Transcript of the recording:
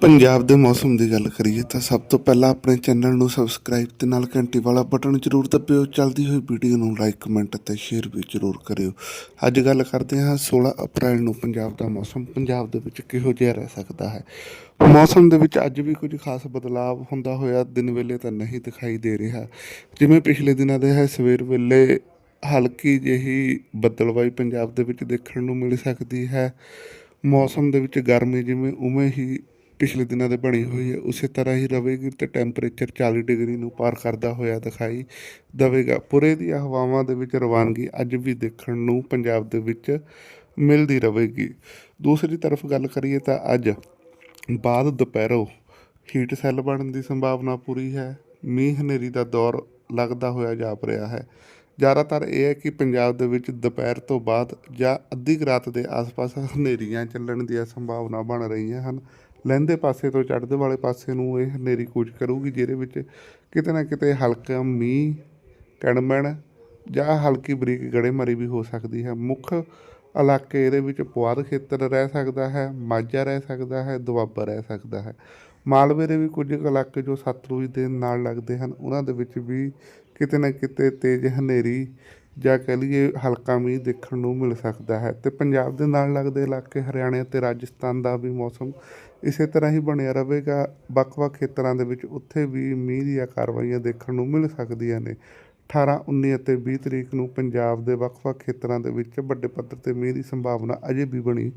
ਪੰਜਾਬ ਦੇ ਮੌਸਮ ਦੀ ਗੱਲ ਕਰੀਏ ਤਾਂ ਸਭ ਤੋਂ ਪਹਿਲਾਂ ਆਪਣੇ ਚੈਨਲ ਨੂੰ ਸਬਸਕ੍ਰਾਈਬ ਤੇ ਨਾਲ ਘੰਟੀ ਵਾਲਾ ਬਟਨ ਜ਼ਰੂਰ ਦਬਾਇਓ ਚੱਲਦੀ ਹੋਈ ਵੀਡੀਓ ਨੂੰ ਲਾਈਕ ਕਮੈਂਟ ਅਤੇ ਸ਼ੇਅਰ ਵੀ ਜ਼ਰੂਰ ਕਰਿਓ। ਅੱਜ ਗੱਲ ਕਰਦੇ ਹਾਂ 16 ਅਪ੍ਰੈਲ ਨੂੰ ਪੰਜਾਬ ਦਾ ਮੌਸਮ। ਪੰਜਾਬ ਦੇ ਵਿੱਚ ਕਿਹੋ ਜਿਹਾ ਰਹਿ ਸਕਦਾ ਹੈ? ਮੌਸਮ ਦੇ ਵਿੱਚ ਅੱਜ ਵੀ ਕੁਝ ਖਾਸ ਬਦਲਾਅ ਹੁੰਦਾ ਹੋਇਆ, ਦਿਨ ਵੇਲੇ ਤਾਂ ਨਹੀਂ ਦਿਖਾਈ ਦੇ ਰਿਹਾ। ਜਿਵੇਂ ਪਿਛਲੇ ਦਿਨਾਂ ਦੇ ਹੈ, ਸਵੇਰ ਵੇਲੇ ਹਲਕੀ ਜਿਹੀ ਬੱਦਲਵਾਈ ਪੰਜਾਬ ਦੇ ਵਿੱਚ ਦੇਖਣ ਨੂੰ ਮਿਲ ਸਕਦੀ ਹੈ। ਮੌਸਮ ਦੇ ਵਿੱਚ ਗਰਮੀ ਜਿਵੇਂ ਉਵੇਂ ਹੀ ਪਿਛਲੇ ਦਿਨਾਂ ਦੇ ਬਣੀ ਹੋਈ ਹੈ। ਉਸੇ ਤਰ੍ਹਾਂ ਹੀ ਰਹੇਗੀ ਤੇ ਟੈਂਪਰੇਚਰ 40 ਡਿਗਰੀ ਨੂੰ ਪਾਰ ਕਰਦਾ ਹੋਇਆ ਦਿਖਾਈ ਦੇਵੇਗਾ। ਪੁਰੇ ਦੀਆਂ ਹਵਾਵਾਂ ਦੇ ਵਿੱਚ ਰਵਾਨਗੀ ਅੱਜ ਵੀ ਦੇਖਣ ਨੂੰ ਪੰਜਾਬ ਦੇ ਵਿੱਚ ਮਿਲਦੀ ਰਹੇਗੀ। ਦੂਸਰੀ ਤਰਫ ਗੱਲ ਕਰੀਏ ਤਾਂ ਅੱਜ ਬਾਅਦ ਦੁਪਹਿਰੋਂ ਹੀਟ ਸੈੱਲ ਬਣਨ ਦੀ ਸੰਭਾਵਨਾ ਪੂਰੀ ਹੈ। ਮੀਂਹ ਹਨੇਰੀ ਦਾ ਦੌਰ ਲੱਗਦਾ ਹੋਇਆ ਜਾਪ ਰਿਹਾ ਹੈ। ਜ਼ਿਆਦਾਤਰ ਇਹ ਹੈ ਕਿ ਪੰਜਾਬ ਦੇ ਵਿੱਚ ਦੁਪਹਿਰ ਤੋਂ ਬਾਅਦ ਜਾਂ ਅੱਧੀ ਕੁ ਰਾਤ ਦੇ ਆਸ-ਪਾਸ ਹਨੇਰੀਆਂ ਚੱਲਣ ਦੀਆਂ ਸੰਭਾਵਨਾ ਬਣ ਰਹੀਆਂ ਹਨ। ਲਹਿੰਦੇ ਪਾਸੇ ਤੋਂ ਚੜ੍ਹਦੇ ਵਾਲੇ ਪਾਸੇ ਨੂੰ ਇਹ ਹਨੇਰੀ ਕੂਚ ਕਰੂਗੀ, ਜਿਹਦੇ ਵਿੱਚ ਕਿਤੇ ਨਾ ਕਿਤੇ ਹਲਕਾ ਮੀਂਹ, ਕਣਮਣ ਜਾਂ ਹਲਕੀ ਬਰੀਕ ਗੜੇਮਾਰੀ ਵੀ ਹੋ ਸਕਦੀ ਹੈ। ਮੁੱਖ ਇਲਾਕੇ ਇਹਦੇ ਵਿੱਚ ਪੁਆਧ ਖੇਤਰ ਰਹਿ ਸਕਦਾ ਹੈ, ਮਾਝਾ ਰਹਿ ਸਕਦਾ ਹੈ, ਦੁਆਬਾ ਰਹਿ ਸਕਦਾ ਹੈ। ਮਾਲਵੇ ਦੇ ਵੀ ਕੁਝ ਇਲਾਕੇ ਜੋ ਸਤਲੁਜ ਦੇ ਨਾਲ ਲੱਗਦੇ ਹਨ, ਉਹਨਾਂ ਦੇ ਵਿੱਚ ਵੀ ਕਿਤੇ ਨਾ ਕਿਤੇ ਤੇਜ਼ ਹਨੇਰੀ ਜਾਂ ਕਹਿ ਲਈਏ ਹਲਕਾ ਮੀਂਹ ਦੇਖਣ ਨੂੰ ਮਿਲ ਸਕਦਾ ਹੈ ਅਤੇ ਪੰਜਾਬ ਦੇ ਨਾਲ ਲੱਗਦੇ ਇਲਾਕੇ ਹਰਿਆਣੇ ਅਤੇ ਰਾਜਸਥਾਨ ਦਾ ਵੀ ਮੌਸਮ ਇਸੇ ਤਰ੍ਹਾਂ ਹੀ ਬਣਿਆ ਰਹੇਗਾ। ਵੱਖ-ਵੱਖ ਖੇਤਰਾਂ ਦੇ ਵਿੱਚ ਉੱਥੇ ਵੀ ਮੀਂਹ ਦੀਆਂ ਕਾਰਵਾਈਆਂ ਦੇਖਣ ਨੂੰ ਮਿਲ ਸਕਦੀਆਂ ਨੇ। 18 19 ਅਤੇ 20 ਤਰੀਕ ਨੂੰ ਪੰਜਾਬ ਦੇ ਵੱਖ-ਵੱਖ ਖੇਤਰਾਂ ਦੇ ਵਿੱਚ ਵੱਡੇ ਪੱਧਰ ਤੇ ਮੀਂਹ ਦੀ ਸੰਭਾਵਨਾ ਅਜੇ ਵੀ ਬਣੀ